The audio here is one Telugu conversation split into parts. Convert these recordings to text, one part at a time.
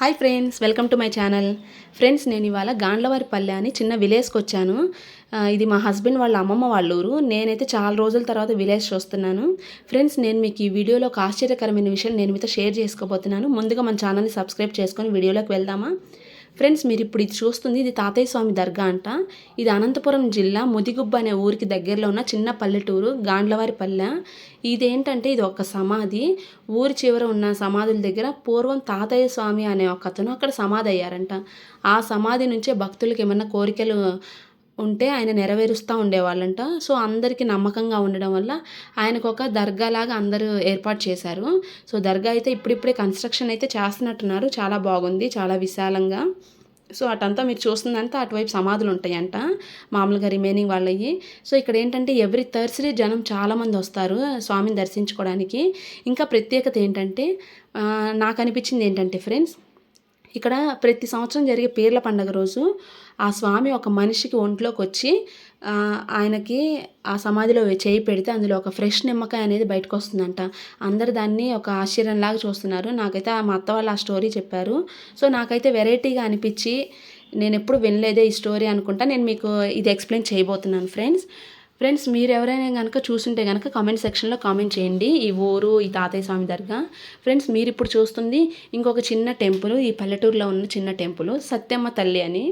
Hi friends welcome to my channel. Friends నేను ఇవాళ గాండ్లవారిపల్లె అని చిన్న విలేజ్కి వచ్చాను. ఇది మా హస్బెండ్ వాళ్ళ అమ్మమ్మ వాళ్ళ ఊరు. నేనైతే చాలా రోజుల తర్వాత విలేజ్ చూస్తున్నాను. ఫ్రెండ్స్ నేను మీకు ఈ వీడియోలో ఒక ఆశ్చర్యకరమైన విషయం నేను మీతో షేర్ చేసుకోబోతున్నాను. ముందుగా మన ఛానల్ని సబ్స్క్రైబ్ చేసుకొని వీడియోలోకి వెళ్దామా? ఫ్రెండ్స్ మీరు ఇప్పుడు ఇది చూస్తుంది ఇది తాతయ్య స్వామి దర్గా అంట. ఇది అనంతపురం జిల్లా ముదిగుబ్బ అనే ఊరికి దగ్గరలో ఉన్న చిన్న పల్లెటూరు గాండ్లవారి పల్లె. ఇదేంటంటే ఇది ఒక సమాధి. ఊరి చివర ఉన్న సమాధుల దగ్గర పూర్వం తాతయ్య స్వామి అనే ఒక అతను అక్కడ సమాధి అయ్యారంట. ఆ సమాధి నుంచే భక్తులకు ఏమన్నా కోరికలు ఉంటే ఆయన నెరవేరుస్తూ ఉండేవాళ్ళంట. సో అందరికీ నమ్మకంగా ఉండడం వల్ల ఆయనకు ఒక దర్గా లాగా అందరూ ఏర్పాటు చేశారు. సో దర్గా అయితే ఇప్పుడిప్పుడే కన్స్ట్రక్షన్ అయితే చేస్తున్నట్టున్నారు. చాలా బాగుంది చాలా విశాలంగా. సో అటంతా మీరు చూస్తుందంతా అటువైపు సమాధులు ఉంటాయంట. మామూలుగా రిమైనింగ్ వాళ్ళవి సో ఇక్కడ ఏంటంటే ఎవ్రీ థర్స్డే జనం చాలామంది వస్తారు స్వామిని దర్శించుకోవడానికి. ఇంకా ప్రత్యేకత ఏంటంటే నాకు అనిపించింది ఏంటంటే ఫ్రెండ్స్ ఇక్కడ ప్రతి సంవత్సరం జరిగే పీర్ల పండగ రోజు ఆ స్వామి ఒక మనిషికి ఒంట్లోకి వచ్చి ఆయనకి ఆ సమాధిలో చేయి పెడితే అందులో ఒక ఫ్రెష్ నిమ్మకాయ అనేది బయటకు వస్తుందంట. అందరు దాన్ని ఒక ఆశ్చర్యంలాగా చూస్తున్నారు. నాకైతే ఆ మా అత్త వాళ్ళు ఆ స్టోరీ చెప్పారు. సో నాకైతే వెరైటీగా అనిపించి నేను ఎప్పుడు వినలేదే ఈ స్టోరీ అనుకుంటా. నేను మీకు ఇది ఎక్స్ప్లెయిన్ చేయబోతున్నాను ఫ్రెండ్స్. ఫ్రెండ్స్ మీరు ఎవరైనా కనుక చూస్తుంటే కనుక కామెంట్ సెక్షన్లో కామెంట్ చేయండి. ఈ ఊరు ఈ తాతయ్య స్వామి దర్గా. ఫ్రెండ్స్ మీరు ఇప్పుడు చూస్తుంది ఇంకొక చిన్న టెంపుల్ ఈ పల్లెటూరులో ఉన్న చిన్న టెంపుల్ సత్యమ్మ తల్లి అని.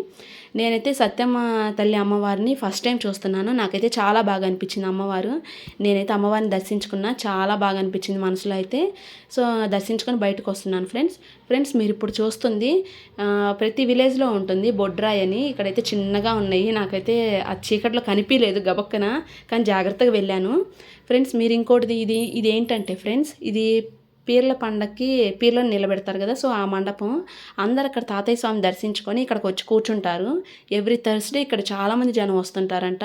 నేనైతే సత్యమ్మ తల్లి అమ్మవారిని ఫస్ట్ టైం చూస్తున్నాను. నాకైతే చాలా బాగా అనిపించింది అమ్మవారు. నేనైతే అమ్మవారిని దర్శించుకున్నా. చాలా బాగా అనిపించింది మనసులో అయితే. సో దర్శించుకొని బయటకు వస్తున్నాను ఫ్రెండ్స్. ఫ్రెండ్స్ మీరు ఇప్పుడు చూస్తుంది ప్రతి విలేజ్లో ఉంటుంది బొడ్రాయ్ అని. ఇక్కడైతే చిన్నగా ఉన్నాయి. నాకైతే ఆ చీకట్లో కనిపించలేదు గబక్కన కానీ జాగ్రత్తగా వెళ్ళాను. ఫ్రెండ్స్ మీరు ఇంకోటిది ఇది ఇది ఏంటంటే ఫ్రెండ్స్ ఇది పీర్ల పండక్కి పీర్లను నిలబెడతారు కదా సో ఆ మండపం అందరు అక్కడ తాతయ్య స్వామి దర్శించుకొని ఇక్కడికి వచ్చి కూర్చుంటారు. ఎవ్రీ థర్స్డే ఇక్కడ చాలామంది జనం వస్తుంటారంట.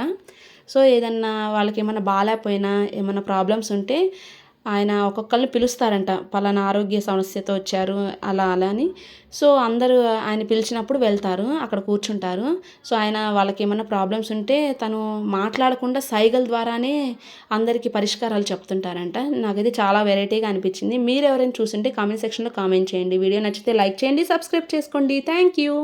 సో ఏదన్నా వాళ్ళకి ఏమైనా బాగాలేకపోయినా ఏమైనా ప్రాబ్లమ్స్ ఉంటే ఆయన ఒక్కొక్కరిని పిలుస్తారంట పలానా ఆరోగ్య సమస్యతో వచ్చారు అలా అలా అని. సో అందరూ ఆయన పిలిచినప్పుడు వెళ్తారు అక్కడ కూర్చుంటారు. సో ఆయన వాళ్ళకి ఏమైనా ప్రాబ్లమ్స్ ఉంటే తను మాట్లాడకుండా సైగల ద్వారానే అందరికీ పరిష్కారాలు చెప్తుంటారంట. నాకైతే చాలా వెరైటీగా అనిపించింది. మీరు ఎవరైనా చూసుంటే కామెంట్ సెక్షన్లో కామెంట్ చేయండి. వీడియో నచ్చితే లైక్ చేయండి సబ్స్క్రైబ్ చేసుకోండి. Thank you.